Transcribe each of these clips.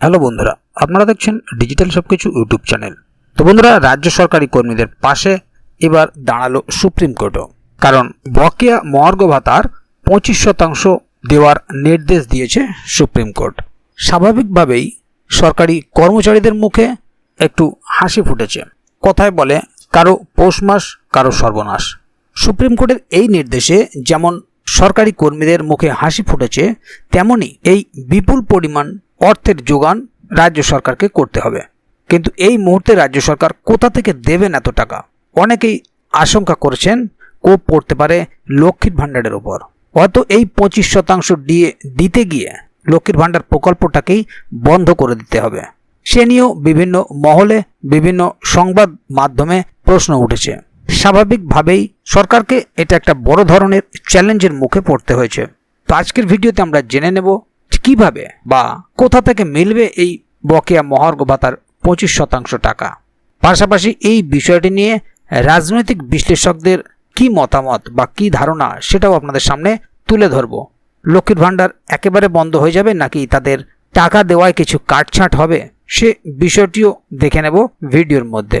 Hello বন্ধুরা, আপনারা দেখছেন ডিজিটাল সবকিছু ইউটিউব চ্যানেল তো বন্ধুরা, রাজ্য সরকারি কর্মীদের পাশে এবার দাঁড়াল সুপ্রিম কোর্টও কারণ বকেয়া মহার্ঘ ভাতার পঁচিশ শতাংশ দেওয়ার নির্দেশ দিয়েছে সুপ্রিম কোর্ট স্বাভাবিকভাবেই সরকারি কর্মচারীদের মুখে একটু হাসি ফুটেছে। কথায় বলে, কারও পৌষ মাস, কারও সর্বনাশ। সুপ্রিম কোর্টের এই নির্দেশে যেমন সরকারি কর্মীদের মুখে হাসি ফুটেছে, তেমনি এই বিপুল পরিমাণ অর্থের যোগান রাজ্য সরকারকে করতে হবে। কিন্তু এই মুহূর্তে রাজ্য সরকার কোথা থেকে দেবেন এত টাকা? অনেকেই আশঙ্কা করছেন কোপ পড়তে পারে লক্ষ্মীর ভাণ্ডারের ওপর হয়তো এই পঁচিশ শতাংশ দিয়ে দিতে গিয়ে লক্ষ্মীর ভাণ্ডার প্রকল্পটাকেই বন্ধ করে দিতে হবে। সে নিয়েও বিভিন্ন মহলে বিভিন্ন সংবাদ মাধ্যমে প্রশ্ন উঠেছে। স্বাভাবিকভাবেই সরকারকে এটা একটা বড় ধরনের চ্যালেঞ্জের মুখে পড়তে হয়েছে। তো আজকের ভিডিওতে আমরা জেনে নেব কীভাবে বা কোথা থেকে মিলবে এই বকেয়া মহার্ঘ ভাতার পঁচিশ শতাংশ টাকা। পাশাপাশি এই বিষয়টি নিয়ে রাজনৈতিক বিশ্লেষকদের কি মতামত বা কি ধারণা সেটাও আপনাদের সামনে তুলে ধরব। লক্ষ্মীর ভাণ্ডার একেবারে বন্ধ হয়ে যাবে নাকি তাদের টাকা দেওয়ায় কিছু কাটছাঁট হবে সে বিষয়টিও দেখে নেব ভিডিওর মধ্যে।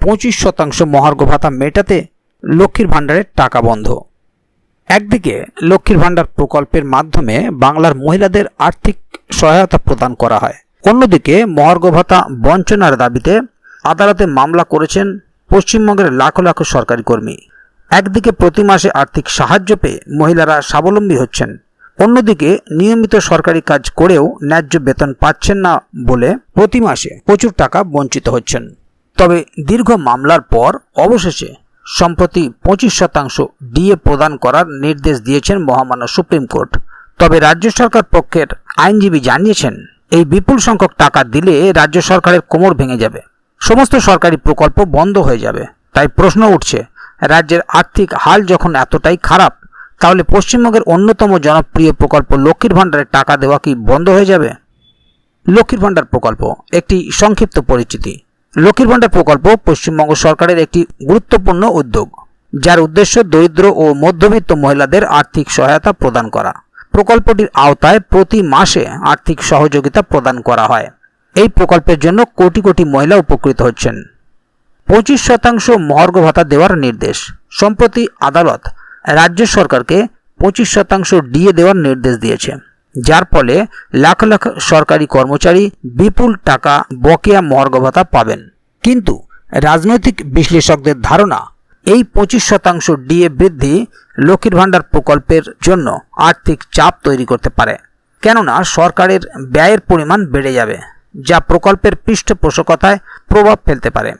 পঁচিশ শতাংশ মহার্ঘ ভাতা মেটাতে লক্ষ্মীর ভাণ্ডারের টাকা বন্ধ। একদিকে লক্ষ্মীর ভাণ্ডার প্রকল্পের মাধ্যমে বাংলার মহিলাদের আর্থিক সহায়তা প্রদান করা হয়। অন্যদিকে মহার্ঘ ভাতা বঞ্চনার দাবিতে আদালতে মামলা করেছেন পশ্চিমবঙ্গের লাখো লাখো সরকারি কর্মী। একদিকে প্রতি মাসে আর্থিক সাহায্য পেয়ে মহিলারা স্বাবলম্বী হচ্ছেন। অন্যদিকে নিয়মিত সরকারি কাজ করেও ন্যায্য বেতন পাচ্ছেন না বলে প্রতি মাসে প্রচুর টাকা বঞ্চিত হচ্ছেন। তবে দীর্ঘ মামলার পর অবশেষে সম্প্রতি পঁচিশ শতাংশ ডিএ প্রদান করার নির্দেশ দিয়েছেন মহামান্য সুপ্রিম কোর্ট। তবে রাজ্য সরকার পক্ষের আইনজীবী জানিয়েছেন, এই বিপুল সংখ্যক টাকা দিলে রাজ্য সরকারের কোমর ভেঙে যাবে। সমস্ত সরকারি প্রকল্প বন্ধ হয়ে যাবে। তাই প্রশ্ন উঠছে, রাজ্যের আর্থিক হাল যখন এতটাই খারাপ, তাহলে পশ্চিমবঙ্গের অন্যতম জনপ্রিয় প্রকল্প লক্ষ্মীর ভাণ্ডারের টাকা দেওয়া কি বন্ধ হয়ে যাবে? লক্ষ্মীর ভাণ্ডার প্রকল্প, একটি সংক্ষিপ্ত পরিচিতি। লক্ষ্মীর ভাণ্ডার প্রকল্প পশ্চিমবঙ্গ সরকারের একটি গুরুত্বপূর্ণ উদ্যোগ, যার উদ্দেশ্য দরিদ্র ও মধ্যবিত্ত মহিলাদের আর্থিক সহায়তা প্রদান করা। প্রকল্পটির আওতায় প্রতি মাসে আর্থিক সহযোগিতা প্রদান করা হয়। এই প্রকল্পের জন্য কোটি কোটি মহিলা উপকৃত হচ্ছেন। পঁচিশ শতাংশ মহার্ঘ ভাতা দেওয়ার নির্দেশ। সম্প্রতি আদালত রাজ্য সরকারকে পঁচিশ শতাংশ ডিএ দেওয়ার নির্দেশ দিয়েছে। যার ফলে লাখ লাখ সরকারি কর্মচারী বিপুল টাকা বকেয়া মহার্ঘ ভাতা পাবেন। কিন্তু রাজনৈতিক বিশ্লেষকদের ধারণা, এই পঁচিশ শতাংশ ডিএ বৃদ্ধি লক্ষ্মীর ভাণ্ডার প্রকল্পের জন্য আর্থিক চাপ তৈরি করতে পারে। কেননা সরকারের ব্যয়ের পরিমাণ বেড়ে যাবে, যা প্রকল্পের পৃষ্ঠপোষকতায় প্রভাব ফেলতে পারে।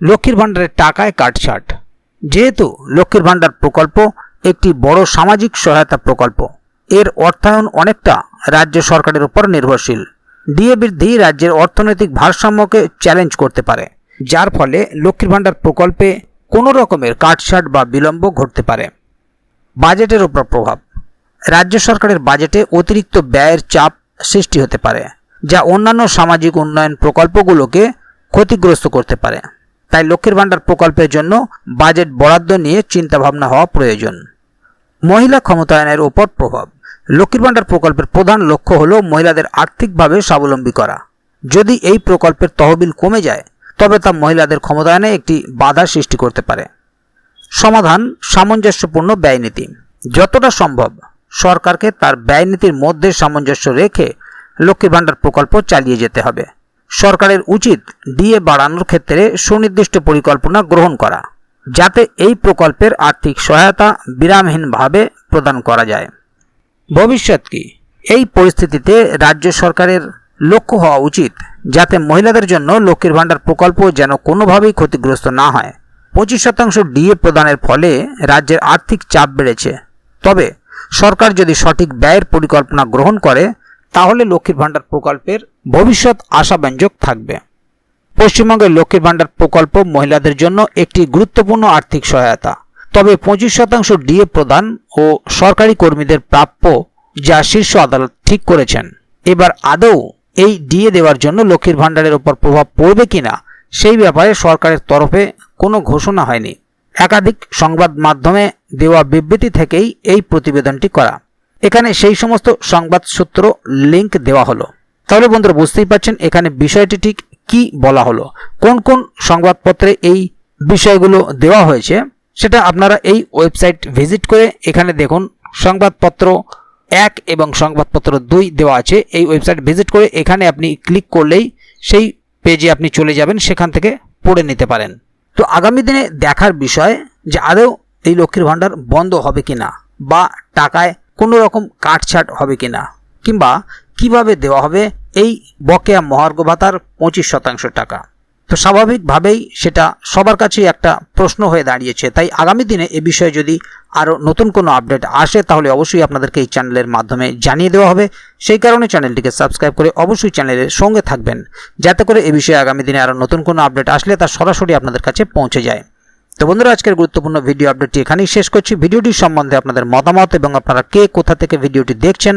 লক্ষ্মীর ভাণ্ডারের টাকায় কাটছাট। যেহেতু লক্ষ্মীর ভাণ্ডার প্রকল্প একটি বড় সামাজিক সহায়তা প্রকল্প এর অর্থায়ন অনেকটা রাজ্য সরকারের উপর নির্ভরশীল। ডিএ বৃদ্ধি রাজ্যের অর্থনৈতিক ভারসাম্যকে চ্যালেঞ্জ করতে পারে, যার ফলে লক্ষ্মীর ভাণ্ডার প্রকল্পে কোনো রকমের কাটছাট বা বিলম্ব ঘটতে পারে। বাজেটের উপর প্রভাব। রাজ্য সরকারের বাজেটে অতিরিক্ত ব্যয়ের চাপ সৃষ্টি হতে পারে, যা অন্যান্য সামাজিক উন্নয়ন প্রকল্পগুলোকে ক্ষতিগ্রস্ত করতে পারে। তাই লক্ষ্মীর ভাণ্ডার প্রকল্পের জন্য বাজেট বরাদ্দ নিয়ে চিন্তাভাবনা হওয়া প্রয়োজন। মহিলা ক্ষমতায়নের ওপর প্রভাব। লক্ষ্মীর ভাণ্ডার প্রকল্পের প্রধান লক্ষ্য হল মহিলাদের আর্থিকভাবে স্বাবলম্বী করা। যদি এই প্রকল্পের তহবিল কমে যায়, তবে তা মহিলাদের ক্ষমতায়নে একটি বাধা সৃষ্টি করতে পারে। সমাধান সামঞ্জস্যপূর্ণ ব্যয়নীতি যতটা সম্ভব সরকারকে তার ব্যয়নীতির মধ্যে সামঞ্জস্য রেখে লক্ষ্মীর ভাণ্ডার প্রকল্প চালিয়ে যেতে হবে। সরকারের উচিত ডিএ বাড়ানোর ক্ষেত্রে সুনির্দিষ্ট পরিকল্পনা গ্রহণ করা, যাতে এই প্রকল্পের আর্থিক সহায়তা বিরামহীনভাবে প্রদান করা যায়। ভবিষ্যৎ কি? এই পরিস্থিতিতে রাজ্য সরকারের লক্ষ্য হওয়া উচিত যাতে মহিলাদের জন্য লক্ষ্মীর ভাণ্ডার প্রকল্প যেন কোনোভাবেই ক্ষতিগ্রস্ত না হয়। পঁচিশ শতাংশ ডিএ প্রদানের ফলে রাজ্যের আর্থিক চাপ বেড়েছে। তবে সরকার যদি সঠিক ব্যয়ের পরিকল্পনা গ্রহণ করে, তাহলে লক্ষ্মীর ভাণ্ডার প্রকল্পের ভবিষ্যৎ আশাব্যঞ্জক থাকবে। পশ্চিমবঙ্গের লক্ষ্মীর ভাণ্ডার প্রকল্প মহিলাদের জন্য একটি গুরুত্বপূর্ণ আর্থিক সহায়তা। তবে পঁচিশ শতাংশ ডিএ প্রদান ও সরকারি কর্মীদের প্রাপ্য যা শীর্ষ আদালত ঠিক করেছেন। এবার আদৌ এই ডিএ দেওয়ার জন্য লক্ষ্মীর ভাণ্ডারের ওপর প্রভাব পড়বে কিনা, সেই ব্যাপারে সরকারের তরফে কোনো ঘোষণা হয়নি। একাধিক সংবাদ মাধ্যমে দেওয়া বিবৃতি থেকেই এই প্রতিবেদনটি করা। এখানে সেই সমস্ত সংবাদ সূত্র লিংক দেওয়া হলো। তাহলে বন্ধুরা বুঝতেই পারছেন এখানে বিষয়টি ঠিক কি বলা হলো। কোন কোন সংবাদপত্রে এই বিষয়গুলো দেওয়া হয়েছে? সেটা আপনারা এই ওয়েবসাইট ভিজিট করে এখানে দেখুন, সংবাদপত্র এক এবং সংবাদপত্র দুই দেওয়া আছে। এই ওয়েবসাইট ভিজিট করে এখানে আপনি ক্লিক করলেই সেই পেজে আপনি চলে যাবেন, সেখান থেকে পড়ে নিতে পারেন। তো আগামী দিনে দেখার বিষয় যে আদৌ এই লক্ষ্মীর ভাণ্ডার বন্ধ হবে কি না বা টাকায় কোনো রকম কাটছাট হবে কি না কিংবা কীভাবে দেওয়া হবে, এই বকেয়া মহার্ঘ ভাতার পঁচিশ শতাংশ টাকা। তো স্বাভাবিকভাবেই সেটা সবার কাছেই একটা প্রশ্ন হয়ে দাঁড়িয়েছে। তাই আগামী দিনে এ বিষয়ে যদি আরও নতুন কোনো আপডেট আসে, তাহলে অবশ্যই আপনাদেরকে এই চ্যানেলের মাধ্যমে জানিয়ে দেওয়া হবে। সেই কারণে চ্যানেলটিকে সাবস্ক্রাইব করে অবশ্যই চ্যানেলের সঙ্গে থাকবেন, যাতে করে এ বিষয়ে আগামী দিনে আরও নতুন কোনো আপডেট আসলে তা সরাসরি আপনাদের কাছে পৌঁছে যায়। তো বন্ধুরা, আজকের গুরুত্বপূর্ণ ভিডিও আপডেটটি এখানেই শেষ করছি। ভিডিওটি সম্বন্ধে আপনাদের মতামত এবং আপনারা কে, কোথা থেকে ভিডিওটি দেখছেন